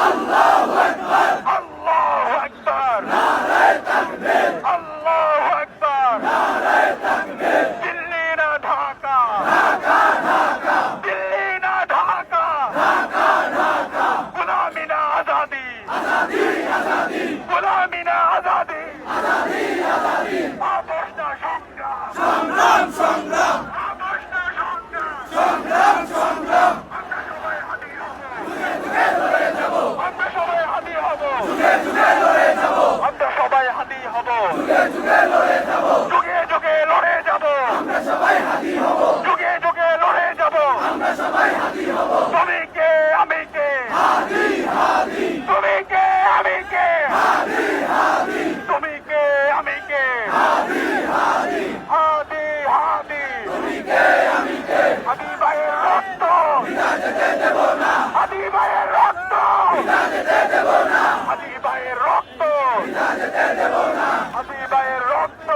আল্লাহ। হাতি হব। যুগে যুগে লড়ে যাব। যুগে যুগে লড়ে যাব। তুমি কে আমি কে তুমি কে আমি কে তুমি কে আমি কে হাতি হাতি হাতি রক্ত।